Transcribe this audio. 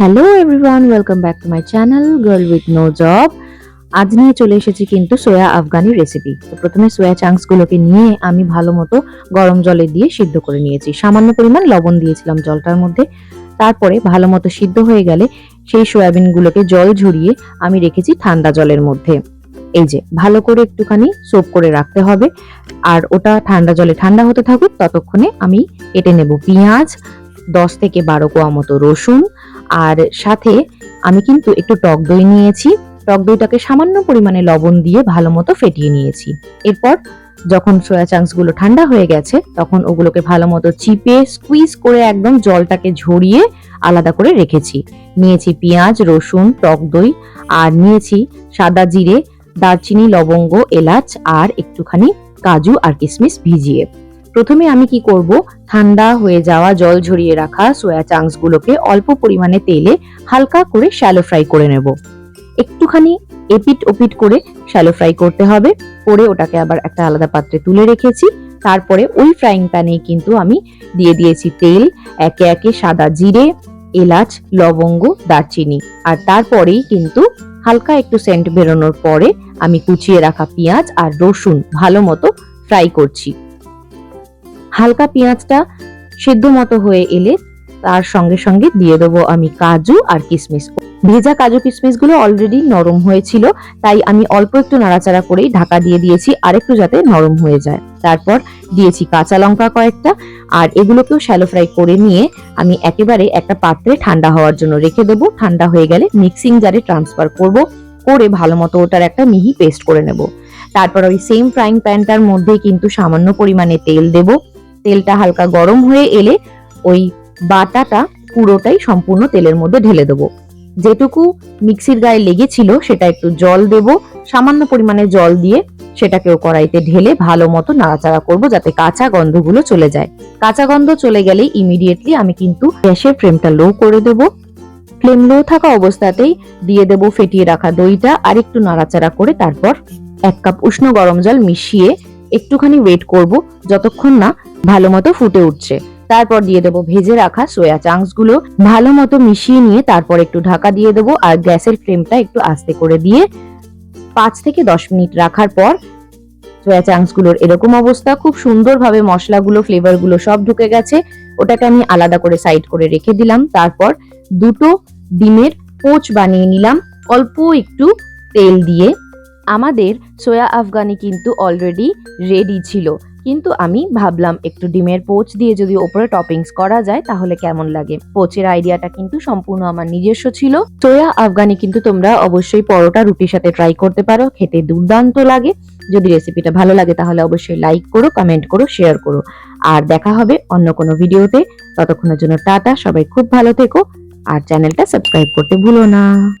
Hello everyone welcome back to my channel girl with no job আজ নিয়ে চলে এসেছি কিন্তু সোয়া আফগানি রেসিপি তো প্রথমে সোয়া চাংস গুলোকে নিয়ে আমি ভালো মতো গরম জলে দিয়ে সিদ্ধ করে নিয়েছি। সামান্য পরিমাণ লবণ দিয়েছিলাম জলটার মধ্যে। তারপরে ভালো মতো সিদ্ধ হয়ে গেলে সেই সয়াবিন গুলোকে জল ঝরিয়ে আমি রেখেছি ঠান্ডা জলের মধ্যে। এই যে, ভালো করে একটুখানি সোপ করে রাখতে হবে। আর ওটা ঠান্ডা জলে ঠান্ডা হতে থাকুক, ততক্ষণে আমি কেটে নেব পেঁয়াজ, দশ থেকে বারো কোয়া মতো রসুন আর সাথে আমি কিন্তু একটু টক দই নিয়েছি। টক দইটাকে সামান্য পরিমাণে লবণ দিয়ে ভালো মতো ফেটিয়ে নিয়েছি। এরপর যখন সয়া চাংসগুলো ঠান্ডা হয়ে গেছে, তখন ওগুলোকে ভালো মতো চিপে স্কুইজ করে একদম জলটাকে ঝরিয়ে আলাদা করে রেখেছি। নিয়েছি পেঁয়াজ, রসুন, টক দই আর নিয়েছি সাদা জিরে, দারচিনি, লবঙ্গ, এলাচ আর একটুখানি কাজু আর কিশমিশ ভিজিয়ে। প্রথমে আমি কি করব? ঠান্ডা হয়ে যাওয়া জল ঝরিয়ে রাখা সোয়া চাংস গুলোকে অল্প পরিমাণে তেলে হালকা করে শ্যালো ফ্রাই করে নেব। একটুখানি এপিট ওপিট করে শ্যালো ফ্রাই করতে হবে। করে ওটাকে আবার একটা আলাদা পাত্রে তুলে রেখেছি। তারপরে ওই ফ্রাইং প্যানেই কিন্তু আমি দিয়ে দিয়েছি তেল, একে একে সাদা জিরে, এলাচ, লবঙ্গ, দারচিনি। আর তারপরেই কিন্তু হালকা একটু সেন্ট বেরোনোর পরে আমি কুচিয়ে রাখা পেঁয়াজ আর রসুন ভালো মতো ফ্রাই করছি। হালকা পেঁয়াজটা সেদ্ধ মতো হয়ে এলে তার সঙ্গে সঙ্গে দিয়ে দেবো আমি কাজু আর কিশমিশ ভেজা কাজু কিশমিশগুলো অলরেডি নরম হয়েছিল, তাই আমি অল্প একটু নাড়াচাড়া করেই ঢাকা দিয়ে দিয়েছি, আরেকটু যাতে নরম হয়ে যায়। তারপর দিয়েছি কাঁচা লঙ্কা কয়েকটা, আর এগুলোকেও শ্যালো ফ্রাই করে নিয়ে আমি একেবারে একটা পাত্রে ঠান্ডা হওয়ার জন্য রেখে দেবো। ঠান্ডা হয়ে গেলে মিক্সিং জারে ট্রান্সফার করব, করে ভালো মতো ওটার একটা মিহি পেস্ট করে নেব। তারপর ওই সেম ফ্রাইং প্যানটার মধ্যে কিন্তু সামান্য পরিমাণে তেল দেব। তেলটা হালকা গরম হয়ে এলে ওই বাটাটা পুরোটাই সম্পূর্ণ তেলের মধ্যে ঢেলে দেবো। যেটুকু মিক্সির গায়ে লেগেছিল সেটা একটু জল দেব। সামান্য পরিমাণে জল দিয়ে সেটাকেও কড়াইতে ঢেলে ভালো মতো নাড়াচাড়া করব যাতে কাঁচা গন্ধগুলো চলে যায়। কাঁচা গন্ধ চলে গেলেই ইমিডিয়েটলি আমি কিন্তু গ্যাসের ফ্লেমটা লো করে দেব। ফ্লেম লো থাকা অবস্থাতেই দিয়ে দেব ফেটিয়ে রাখা দইটা আর একটু নাড়াচাড়া করে তারপর এক কাপ উষ্ণ গরম জল মিশিয়ে একটুখানি ওয়েট করব। যতক্ষণ না ভালো মতো ফুটে উঠছে। তারপর দিয়ে দেবো ভেজে রাখা সোয়া চাংসগুলো ভালো মতো মিশিয়ে নিয়ে তারপর একটু ঢাকা দিয়ে দেবো আর গ্যাসের ফ্লেমটা একটু আস্তে করে দিয়ে পাঁচ থেকে দশ মিনিট রাখার পর সোয়া চাংসগুলোর এরকম অবস্থা। খুব সুন্দরভাবে মশলাগুলো ফ্লেভারগুলো সব ঢুকে গেছে। ওটাকে আমি আলাদা করে সাইড করে রেখে দিলাম। তারপর দুটো ডিমের পোচ বানিয়ে নিলাম। অল্প একটু তেল দিয়ে। আমাদের সোয়া আফগানি কিন্তু অলরেডি রেডি ছিল। কিন্তু আমি ভাবলাম একটু ডিমের পোচ দিয়ে যদি ওপরে টপিংস করা যায়, তাহলে কেমন লাগে? পোচের আইডিয়াটা কিন্তু সম্পূর্ণ আমার নিজস্ব ছিল। সোয়া আফগানি কিন্তু তোমরা অবশ্যই পরোটা রুটির সাথে ট্রাই করতে পারো, খেতে দুর্দান্ত লাগে। যদি রেসিপিটা ভালো লাগে, তাহলে অবশ্যই লাইক করো কমেন্ট করো শেয়ার করো। আর দেখা হবে অন্য কোনো ভিডিওতে ততক্ষণের জন্য টাটা, সবাই খুব ভালো থেকো। আর চ্যানেলটা সাবস্ক্রাইব করতে ভুলো না।